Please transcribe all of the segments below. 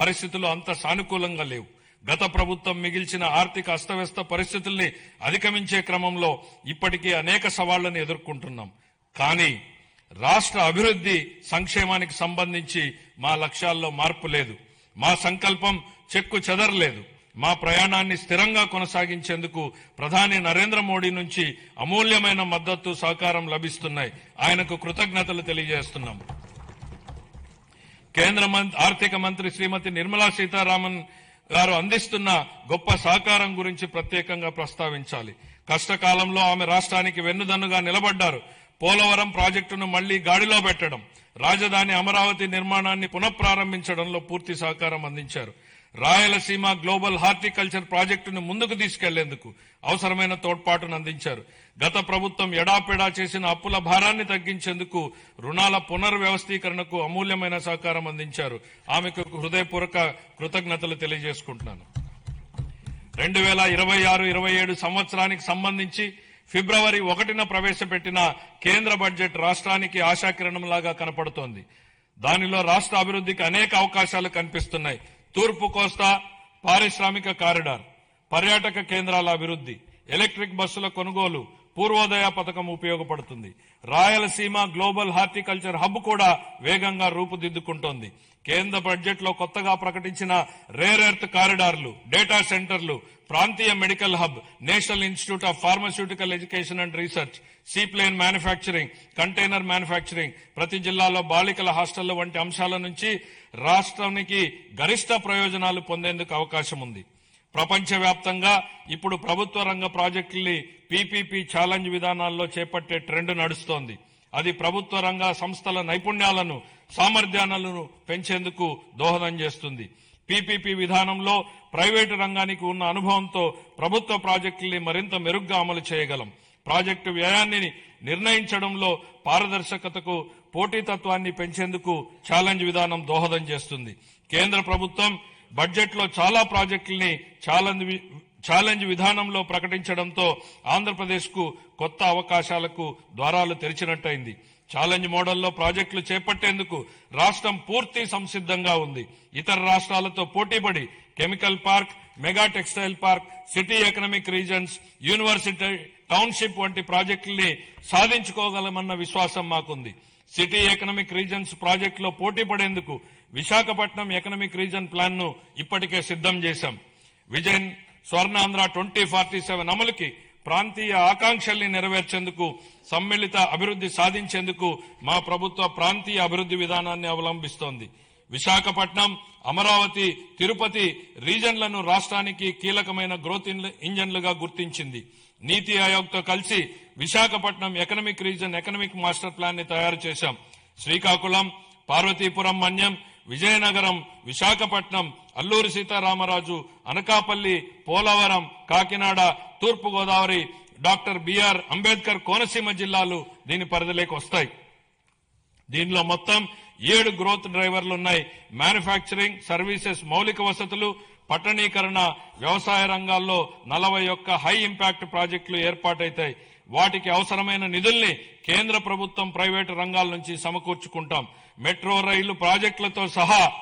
పరిస్థితులు అంత సానుకూలంగా లేవు. గత ప్రభుత్వం మిగిల్చిన ఆర్థిక అస్తవ్యస్త పరిస్థితుల్ని అధిగమించే క్రమంలో ఇప్పటికీ అనేక సవాళ్ళను ఎదుర్కొంటున్నాం. కానీ రాష్ట్ర అభివృద్ధి సంక్షేమానికి సంబంధించి మా లక్ష్యాల్లో మార్పు లేదు. మా సంకల్పం చెక్కు చెదరలేదు. మా ప్రయాణాన్ని స్థిరంగా కొనసాగించేందుకు ప్రధాని నరేంద్ర మోడీ నుంచి అమూల్యమైన మద్దతు సహకారం లభిస్తున్నాయి. ఆయనకు కృతజ్ఞతలు తెలియజేస్తున్నాం. కేంద్ర ఆర్థిక మంత్రి శ్రీమతి నిర్మలా సీతారామన్ గారు అందిస్తున్న గొప్ప సహకారం గురించి ప్రత్యేకంగా ప్రస్తావించాలి. కష్టకాలంలో ఆమె రాష్ట్రానికి వెన్నుదన్నుగా నిలబడ్డారు. పోలవరం ప్రాజెక్టును మళ్ళీ గాడిలో పెట్టడం రాజధాని అమరావతి నిర్మాణాన్ని పునఃప్రారంభించడంలో పూర్తి సహకారం అందించారు. రాయలసీమ గ్లోబల్ హార్టికల్చర్ ప్రాజెక్టును ముందుకు తీసుకెళ్ళేందుకు అవసరమైన తోడ్పాటును అందించారు. గత ప్రభుత్వం ఎడాపెడా చేసిన అప్పుల భారాన్ని తగ్గించేందుకు రుణాల పునర్వ్యవస్థీకరణకు అమూల్యమైన సహకారం అందించారు. ఆమెకు హృదయపూర్వక కృతజ్ఞతలు తెలియజేసుకుంటున్నాను. రెండు వేల ఇరవై ఆరు ఇరవై ఏడు సంవత్సరానికి సంబంధించి ఫిబ్రవరి ఒకటిన ప్రవేశపెట్టిన కేంద్ర బడ్జెట్ రాష్ట్రానికి ఆశాకిరణంలాగా కనపడుతోంది. దానిలో రాష్ట్ర అభివృద్ధికి అనేక అవకాశాలు కనిపిస్తున్నాయి. తూర్పు కోస్తా పారిశ్రామిక కారిడార్ పర్యాటక కేంద్రాల అభివృద్ధి ఎలక్ట్రిక్ బస్సుల కొనుగోలు పూర్వోదయ పథకం ఉపయోగపడుతుంది. రాయలసీమ గ్లోబల్ హార్టికల్చర్ హబ్ కూడా వేగంగా రూపుదిద్దుకుంటోంది. కేంద్ర బడ్జెట్లో కొత్తగా ప్రకటించిన రేర్ ఎర్త్ కారిడార్లు డేటా సెంటర్లు ప్రాంతీయ medical hub national institute of pharmaceutical education and research seaplane manufacturing container manufacturing ప్రతి జిల్లాలో బాలికల హాస్టళ్ళు వంటి అంశాల నుంచి రాష్ట్రానికి గరిష్ట ప్రయోజనాలు పొందేందుకు అవకాశం ఉంది ప్రపంచవ్యాప్తంగా ఇప్పుడు ప్రభుత్వ రంగ ప్రాజెక్టుల్ని పీపీపీ ఛాలెంజ్ విధానాల్లో చేపట్టే ట్రెండ్ నడుస్తోంది. అది ప్రభుత్వ రంగ సంస్థల నైపుణ్యాలను సామర్థ్యాలను పెంచేందుకు దోహదం చేస్తుంది. పీపీపీ విధానంలో ప్రైవేటు రంగానికి ఉన్న అనుభవంతో ప్రభుత్వ ప్రాజెక్టుల్ని మరింత మెరుగ్గా అమలు చేయగలం. ప్రాజెక్టు వ్యయాన్ని నిర్ణయించడంలో పారదర్శకతకు పోటీతత్వాన్ని పెంచేందుకు ఛాలెంజ్ విధానం దోహదం చేస్తుంది. కేంద్ర ప్రభుత్వం బడ్జెట్లో చాలా ప్రాజెక్టుల్ని ఛాలెంజ్ ఛాలెంజ్ విధానంలో ప్రకటించడంతో ఆంధ్రప్రదేశ్కు కొత్త అవకాశాలకు ద్వారాలు తెరిచినట్టయింది. ఛాలెంజ్ మోడల్లో ప్రాజెక్టులు చేపట్టేందుకు రాష్ట్రం పూర్తి సంసిద్ధంగా ఉంది. ఇతర రాష్ట్రాలతో పోటీపడి chemical park mega textile park city economic regions university township వంటి ప్రాజెక్టుల్ని సాధించుకోగలమన్న విశ్వాసం మాకుంది. సిటీ ఎకనామిక్ రీజన్స్ ప్రాజెక్టులో పోటీ పడేందుకు విశాఖపట్నం ఎకనామిక్ రీజన్ ప్లాన్ను ఇప్పటికే సిద్ధం చేశాం. Vision Swarnandhra twenty forty seven అమలుకి ప్రాంతీయ ఆకాంక్షల్ని నెరవేర్చేందుకు సమ్మిళిత అభివృద్ధి సాధించేందుకు మా ప్రభుత్వ ప్రాంతీయ అభివృద్ధి విధానాన్ని అవలంబిస్తోంది. విశాఖపట్నం అమరావతి తిరుపతి రీజన్లను రాష్ట్రానికి కీలకమైన గ్రోత్ ఇన్- ఇంజన్లుగా గుర్తించింది. నీతి ఆయోగ్తో కలిసి Visakhapatnam economic region economic master ప్లాన్ని తయారు చేశాం. శ్రీకాకుళం పార్వతీపురం మన్యం విజయనగరం విశాఖపట్నం అల్లూరి సీతారామరాజు అనకాపల్లి పోలవరం కాకినాడ తూర్పు Godavari doctor B R Ambedkar Konaseema జిల్లాలు దీని పరిధిలోకి వస్తాయి. దీనిలో మొత్తం ఏడు గ్రోత్ డ్రైవర్లు ఉన్నాయి. మ్యానుఫ్యాక్చరింగ్ సర్వీసెస్ మౌలిక వసతులు పట్టణీకరణ వ్యవసాయ రంగాల్లో నలభై ఒక్క హై ఇంపాక్ట్ ప్రాజెక్టులు ఏర్పాటైతాయి. వాటికి అవసరమైన నిధుల్ని కేంద్ర ప్రభుత్వం ప్రైవేటు రంగాల నుంచి సమకూర్చుకుంటాం. మెట్రో రైలు ప్రాజెక్టులతో సహా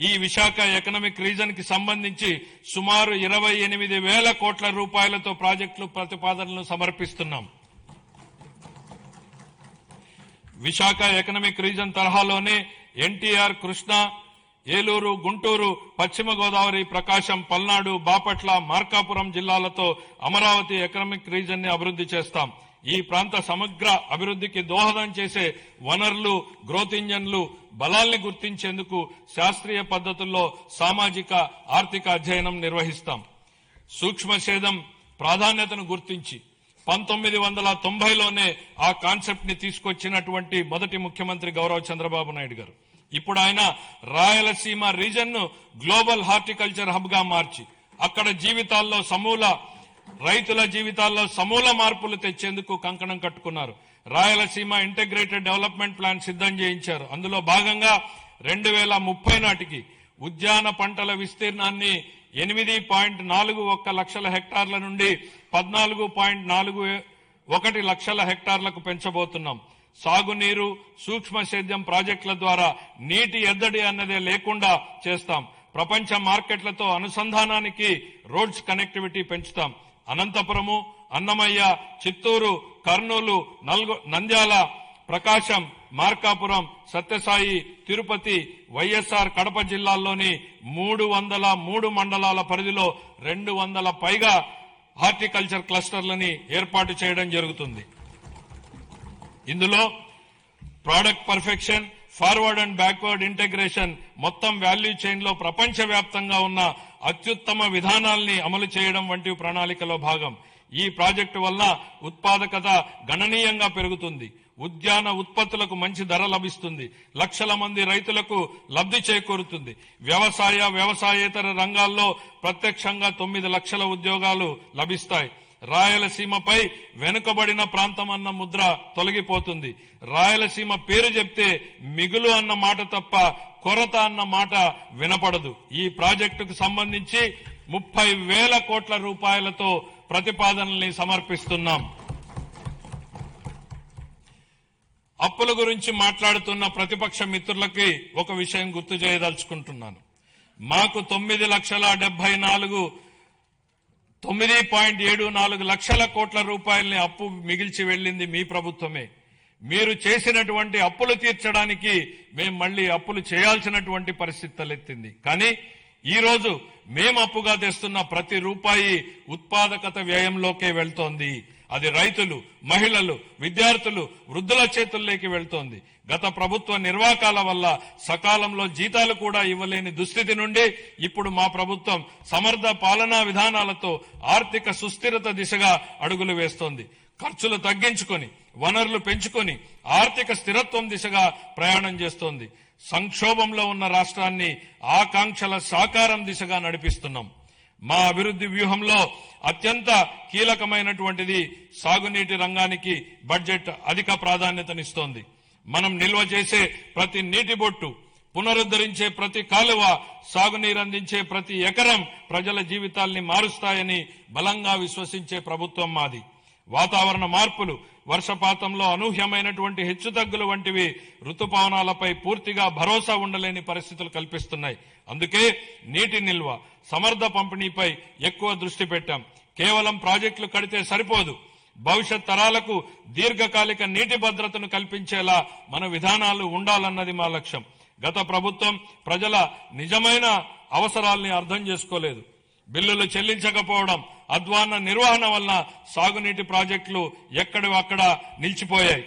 ఈ విశాఖ ఎకనామిక్ రీజన్కి సంబంధించి సుమారు ఇరవై ఎనిమిది వేల కోట్ల రూపాయలతో ప్రాజెక్టులు ప్రతిపాదనలు సమర్పిస్తున్నాం. విశాఖ ఎకనామిక్ రీజన్ తరహాలోనే ఎన్టీఆర్ కృష్ణా ఏలూరు గుంటూరు పశ్చిమ గోదావరి ప్రకాశం పల్నాడు బాపట్ల మార్కాపురం జిల్లాలతో అమరావతి ఎకనామిక్ రీజన్ని అభివృద్ధి చేస్తాం. ఈ ప్రాంత సమగ్ర అభివృద్ధికి దోహదం చేసే వనరులు గ్రోత్ ఇంజన్లు బలాల్ని గుర్తించేందుకు శాస్త్రీయ పద్ధతుల్లో సామాజిక ఆర్థిక అధ్యయనం నిర్వహిస్తాం. సూక్ష్మ సేదం ప్రాధాన్యతను గుర్తించి పంతొమ్మిది వందల తొంభైలోనే ఆ కాన్సెప్ట్ని తీసుకొచ్చినటువంటి మొదటి ముఖ్యమంత్రి గౌరవ్ చంద్రబాబు నాయుడు గారు. ఇప్పుడు ఆయన రాయలసీమ రీజన్ను గ్లోబల్ హార్టికల్చర్ హబ్గా మార్చి అక్కడ జీవితాల్లో సమూల రైతుల జీవితాల్లో సమూల మార్పులు తెచ్చేందుకు కంకణం కట్టుకున్నారు. రాయలసీమ ఇంటిగ్రేటెడ్ డెవలప్మెంట్ ప్లాన్ సిద్ధం చేయించారు. అందులో భాగంగా రెండు వేల ముప్పై నాటికి ఉద్యాన పంటల విస్తీర్ణాన్ని ఎనిమిది పాయింట్ నాలుగు ఒక్క లక్షల హెక్టార్ల నుండి పద్నాలుగు పాయింట్ నాలుగు ఒకటి లక్షల హెక్టార్లకు పెంచబోతున్నాం. సాగునీరు సూక్ష్మ సేద్యం ప్రాజెక్టుల ద్వారా నీటి ఎద్దడి అన్నదే లేకుండా చేస్తాం. ప్రపంచ మార్కెట్లతో అనుసంధానానికి రోడ్స్ కనెక్టివిటీ పెంచుతాం. అనంతపురము అన్నమయ్య చిత్తూరు కర్నూలు నంద్యాల ప్రకాశం మార్కాపురం సత్యసాయి తిరుపతి వైఎస్ఆర్ కడప జిల్లాల్లోని మూడు వందల మూడు మండలాల పరిధిలో రెండు వందల పైగా హార్టికల్చర్ క్లస్టర్లని ఏర్పాటు చేయడం జరుగుతుంది. ఇందులో product perfection forward and backward integration మొత్తం వాల్యూ చైన్లో ప్రపంచవ్యాప్తంగా ఉన్న అత్యుత్తమ విధానాల్ని అమలు చేయడం వంటి ప్రణాళికలో భాగం. ఈ ప్రాజెక్టు వల్ల ఉత్పాదకత గణనీయంగా పెరుగుతుంది. ఉద్యాన ఉత్పత్తులకు మంచి ధర లభిస్తుంది. లక్షల మంది రైతులకు లబ్ధి చేకూరుతుంది. వ్యవసాయ వ్యవసాయేతర రంగాల్లో ప్రత్యక్షంగా తొమ్మిది లక్షల ఉద్యోగాలు లభిస్తాయి. రాయలసీమపై వెనుకబడిన ప్రాంతం అన్న ముద్ర తొలగిపోతుంది. రాయలసీమ పేరు చెప్తే మిగులు అన్న మాట తప్ప కొరత అన్న మాట వినపడదు. ఈ ప్రాజెక్టుకు సంబంధించి ముప్పై వేల కోట్ల రూపాయలతో ప్రతిపాదనల్ని సమర్పిస్తున్నాం. అప్పుల గురించి మాట్లాడుతున్న ప్రతిపక్ష మిత్రులకి ఒక విషయం గుర్తు చేయదలుచుకుంటున్నాను. మాకు తొమ్మిది లక్షల డెబ్బై నాలుగు తొమ్మిది పాయింట్ ఏడు నాలుగు లక్షల కోట్ల రూపాయల్ని అప్పు మిగిల్చి వెళ్ళింది మీ ప్రభుత్వమే. మీరు చేసినటువంటి అప్పులు తీర్చడానికి మేము మళ్ళీ అప్పులు చేయాల్సినటువంటి పరిస్థితి తలెత్తింది కానీ ఈరోజు మేము అప్పుగా తెస్తున్న ప్రతి రూపాయి ఉత్పాదకత వ్యయంలోకే వెళ్తోంది. అది రైతులు మహిళలు విద్యార్థులు వృద్ధుల చేతుల్లోకి వెళ్తోంది. గత ప్రభుత్వ నిర్వాకాల వల్ల సకాలంలో జీతాలు కూడా ఇవ్వలేని దుస్థితి నుండి ఇప్పుడు మా ప్రభుత్వం సమర్థ పాలనా విధానాలతో ఆర్థిక సుస్థిరత దిశగా అడుగులు వేస్తోంది. ఖర్చులు తగ్గించుకొని వనరులు పెంచుకొని ఆర్థిక స్థిరత్వం దిశగా ప్రయాణం చేస్తోంది. సంక్షోభంలో ఉన్న రాష్ట్రాన్ని ఆకాంక్షల సాకారం దిశగా నడిపిస్తున్నాం. మా అభివృద్ధి వ్యూహంలో అత్యంత కీలకమైనటువంటిది సాగునీటి రంగానికి బడ్జెట్ అధిక ప్రాధాన్యతనిస్తోంది. మనం నిల్వ చేసే ప్రతి నీటి బొట్టు పునరుద్ధరించే ప్రతి కాలువ సాగునీరు అందించే ప్రతి ఎకరం ప్రజల జీవితాల్ని మారుస్తాయని బలంగా విశ్వసించే ప్రభుత్వం మాది. వాతావరణ మార్పులు వర్షపాతంలో అనూహ్యమైనటువంటి హెచ్చుతగ్గులు వంటివి ఋతుపవనాలపై పూర్తిగా భరోసా ఉండలేని పరిస్థితులు కల్పిస్తున్నాయి. అందుకే నీటి నిల్వ సమర్థ పంపిణీపై ఎక్కువ దృష్టి పెట్టాం. కేవలం ప్రాజెక్టులు కడితే సరిపోదు. భవిష్యత్ తరాలకు దీర్ఘకాలిక నీటి భద్రతను కల్పించేలా మన విధానాలు ఉండాలన్నది మా లక్ష్యం. గత ప్రభుత్వం ప్రజల నిజమైన అవసరాల్ని అర్థం చేసుకోలేదు. బిల్లులు చెల్లించకపోవడం అధ్వాన్న నిర్వహణ వల్ల సాగునీటి ప్రాజెక్టులు ఎక్కడ అక్కడ నిలిచిపోయాయి.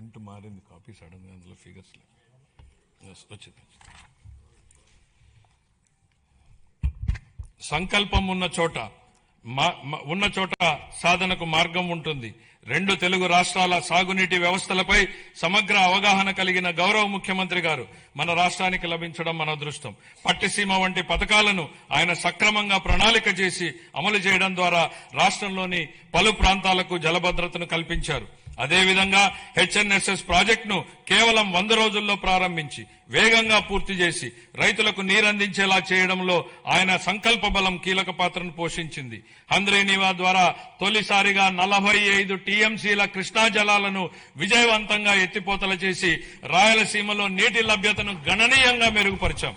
ప్రింట్ మారింది కాపీ సడన్గా అందులో ఫిగర్స్ వచ్చింది. సంకల్పం ఉన్న చోట మా- ఉన్న చోట సాధనకు మార్గం ఉంటుంది. రెండు తెలుగు రాష్ట్రాల సాగునీటి వ్యవస్థలపై సమగ్ర అవగాహన కలిగిన గౌరవ ముఖ్యమంత్రి గారు మన రాష్ట్రానికి లభించడం మన అదృష్టం. పట్టిసీమ వంటి పథకాలను ఆయన సక్రమంగా ప్రణాళిక చేసి అమలు చేయడం ద్వారా రాష్ట్రంలోని పలు ప్రాంతాలకు జలభద్రతను కల్పించారు. అదేవిధంగా హెచ్ఎన్ఎస్ఎస్ ప్రాజెక్టును కేవలం వంద రోజుల్లో ప్రారంభించి వేగంగా పూర్తి చేసి రైతులకు నీరందించేలా చేయడంలో ఆయన సంకల్ప బలం కీలక పాత్రను పోషించింది. హంద్రీనీవా ద్వారా తొలిసారిగా నలభై ఐదు టీఎంసీల కృష్ణా జలాలను విజయవంతంగా ఎత్తిపోతల చేసి రాయలసీమలో నీటి లభ్యతను గణనీయంగా మెరుగుపరిచాం.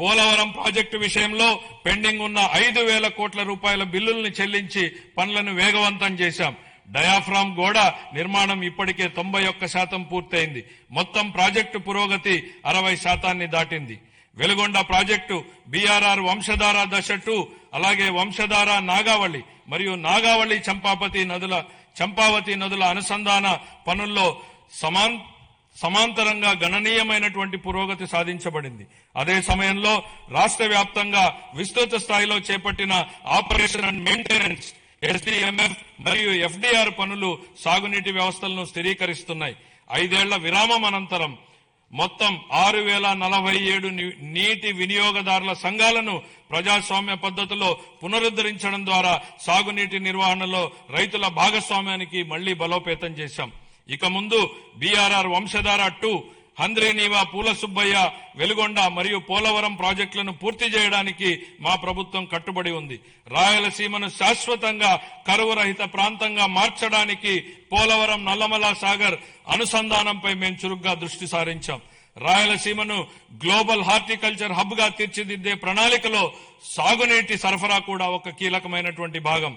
పోలవరం ప్రాజెక్టు విషయంలో పెండింగ్ ఉన్న ఐదు వేల కోట్ల రూపాయల బిల్లుల్ని చెల్లించి పనులను వేగవంతం చేశాం. డయాఫ్రామ్ గోడ నిర్మాణం ఇప్పటికే తొంభై ఒక్క శాతం పూర్తయింది. మొత్తం ప్రాజెక్టు పురోగతి అరవై శాతాన్ని దాటింది. వెలుగొండ ప్రాజెక్టు బీఆర్ఆర్ వంశధార దశ టూ అలాగే వంశధార నాగావళి మరియు నాగావళి చంపాపతి నదుల చంపావతి నదుల అనుసంధాన పనుల్లో సమాన్ సమాంతరంగా గణనీయమైనటువంటి పురోగతి సాధించబడింది. అదే సమయంలో రాష్ట్ర వ్యాప్తంగా విస్తృత స్థాయిలో చేపట్టిన ఆపరేషన్ అండ్ మెయింటెనెన్స్ ఎస్డిఎంఎఫ్ మరియు ఎఫ్డిఆర్ పనులు సాగునీటి వ్యవస్థలను స్థిరీకరిస్తున్నాయి. ఐదేళ్ళ విరామం అనంతరం మొత్తం ఆరు వేల నలభై ఏడు నీటి వినియోగదారుల సంఘాలను ప్రజాస్వామ్య పద్ధతిలో పునరుద్ధరించడం ద్వారా సాగునీటి నిర్వహణలో రైతుల భాగస్వామ్యానికి మళ్ళీ బలోపేతం చేశాం. ఇక ముందు బీఆర్ఆర్ వంశధార టూ హంద్రేనీవా పూల సుబ్బయ్య వెలుగొండ మరియు పోలవరం ప్రాజెక్టులను పూర్తి చేయడానికి మా ప్రభుత్వం కట్టుబడి ఉంది. రాయలసీమను శాశ్వతంగా కరువు రహిత ప్రాంతంగా మార్చడానికి పోలవరం నల్లమల సాగర్ అనుసంధానంపై మేము చురుగ్గా దృష్టి సారించాం. రాయలసీమను గ్లోబల్ హార్టికల్చర్ హబ్గా తీర్చిదిద్దే ప్రణాళికలో సాగునీటి సరఫరా కూడా ఒక కీలకమైనటువంటి భాగం.